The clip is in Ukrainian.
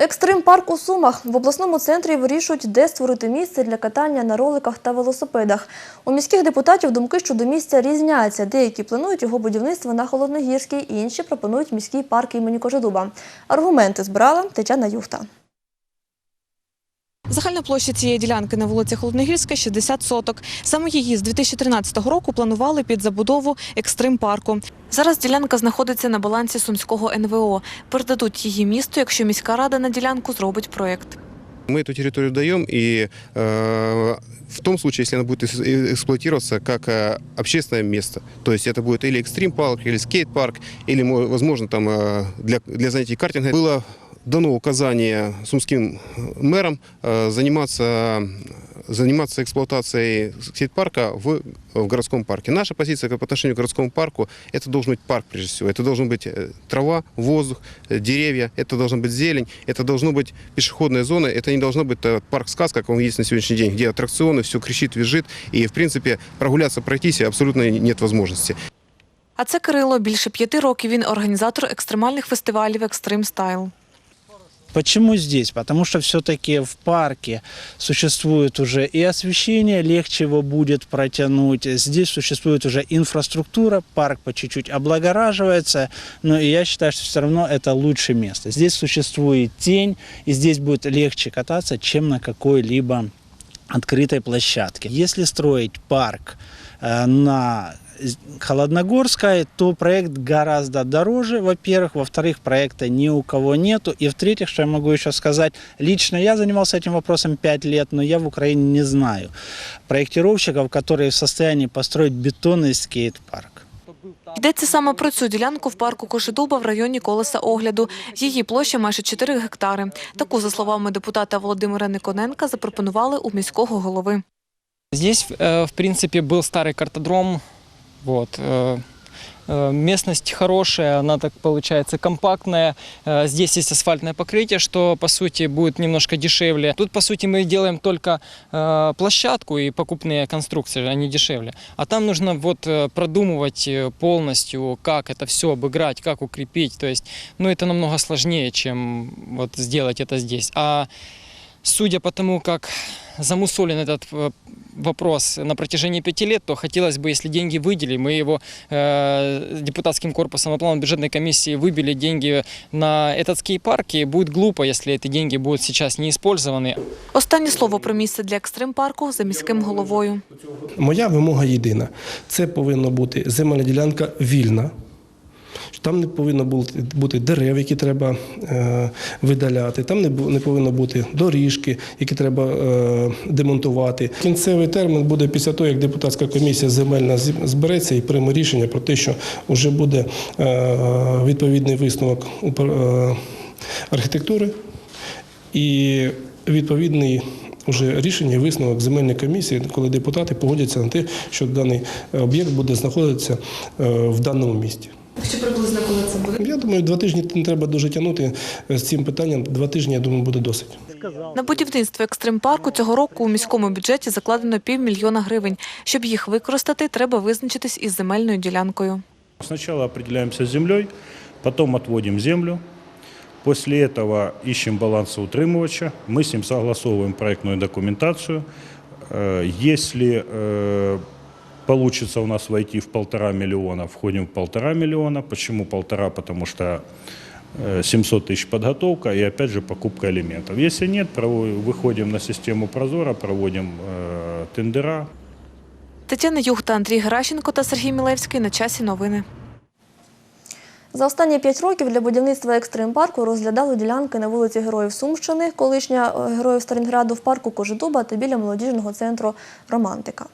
Екстрим парк у Сумах. В обласному центрі вирішують, де створити місце для катання на роликах та велосипедах. У міських депутатів думки щодо місця різняться. Деякі планують його будівництво на Холодногірській, інші пропонують міський парк імені Кожедуба. Аргументи збирала Тетяна Юхта. Загальна площа цієї ділянки на вулиці Холодногірська 60 соток. Саме її з 2013 року планували під забудову екстрим парку. Зараз ділянка знаходиться на балансі Сумського НВО. Передадуть її місту, якщо міська рада на ділянку зробить проєкт. Мы эту территорию даем, и э, в том случае, если она будет эс- э, эксплуатироваться как э, общественное место, то есть это будет или экстрим-парк, или скейт-парк, или, мо- возможно, там э, для, для занятий картинга, было дано указание сумским мэрам э, заниматься, заниматься эксплуатацией скейт-парка в, в городском парке. Наша позиция по отношению к городскому парку – это должен быть парк, прежде всего. Это должен быть э, трава, воздух, э, деревья, это должна быть зелень, это должно быть пешеходная зона, это не должно быть э, парк-сказ, как он есть на сегодняшний день, где аттракционы, все кричит, визжит, и, в принципе, прогуляться, пройтись абсолютно нет возможности. А це Кирило. Більше п'яти років він організатор екстремальних фестивалів Екстрим Стайл. Почему здесь? Потому что все-таки в парке существует уже и освещение, легче его будет протянуть. Здесь существует уже инфраструктура, парк по чуть-чуть облагораживается, но я считаю, что все равно это лучшее место. Здесь существует тень, и здесь будет легче кататься, чем на какой-либо открытой площадке. Если строить парк э, на Холодногорской, то проект гораздо дороже, во-первых. Во-вторых, проекта ни у кого нету. И в-третьих, что я могу еще сказать, лично я занимался этим вопросом 5 лет, но я в Украине не знаю проектировщиков, которые в состоянии построить бетонный скейт-парк. Йдеться саме про цю ділянку в парку Кошедуба в районі колеса огляду. Її площа майже 4 гектари. Таку, за словами депутата Володимира Никоненка, запропонували у міського голови. Здесь, э, в принципе, был старый картодром. Вот. э, э, Местность хорошая, она так получается компактная. Э, Здесь есть асфальтное покрытие, что по сути будет немножко дешевле. Тут по сути мы делаем только э, площадку и покупные конструкции, они дешевле. А там нужно вот э, продумывать э, полностью, как это все обыграть, как укрепить. То есть, ну это намного сложнее, чем вот сделать это здесь. А судя по тому, как замусолен этот э, вопрос на протяжении пяти лет, то хотелось бы, если деньги выделили, мы его э, депутатским корпусом на план бюджетной комиссии выбили деньги на этот скейт-парк, и будет глупо, если эти деньги будут сейчас не использованы. Останнє слово про місце для екстрим парку за міським головою. Моя вимога єдина: це повинна бути земельна ділянка вільна. Там не повинно бути, дерев, які треба е, видаляти. Там не, повинно бути доріжки, які треба е, демонтувати. Кінцевий термін буде після того, як депутатська комісія земельна збереться і прийме рішення про те, що вже буде е, відповідний висновок архітектури і відповідний уже рішення і висновок земельної комісії, коли депутати погодяться на те, що даний об'єкт буде знаходитися в даному місті. Що приблизно коли це буде? Я думаю, два тижні не треба дуже тягнути з цим питанням. Два тижні, я думаю, буде досить. На будівництво екстрим парку цього року у міському бюджеті закладено півмільйона гривень. Щоб їх використати, треба визначитись із земельною ділянкою. Сначала определяемся с землей, потом отводим землю. После этого ищем балансоутримывача, мы с ним согласовываем проектную документацию. Э, Если э, получится у нас войти в полтора миллиона, входим в полтора миллиона. Почему полтора? Потому что э, 700 тысяч подготовка и опять же покупка элементов. Если нет, прово- выходим на систему Прозора, проводим э, тендера, Тетяна Юхта, Андрій Геращенко та Сергій Мілевський на часі новини. За останні п'ять років для будівництва екстрим парку розглядали ділянки на вулиці Героїв Сумщини, колишня е, Героїв Сталінграду в парку Кожедуба та біля молодіжного центру Романтика.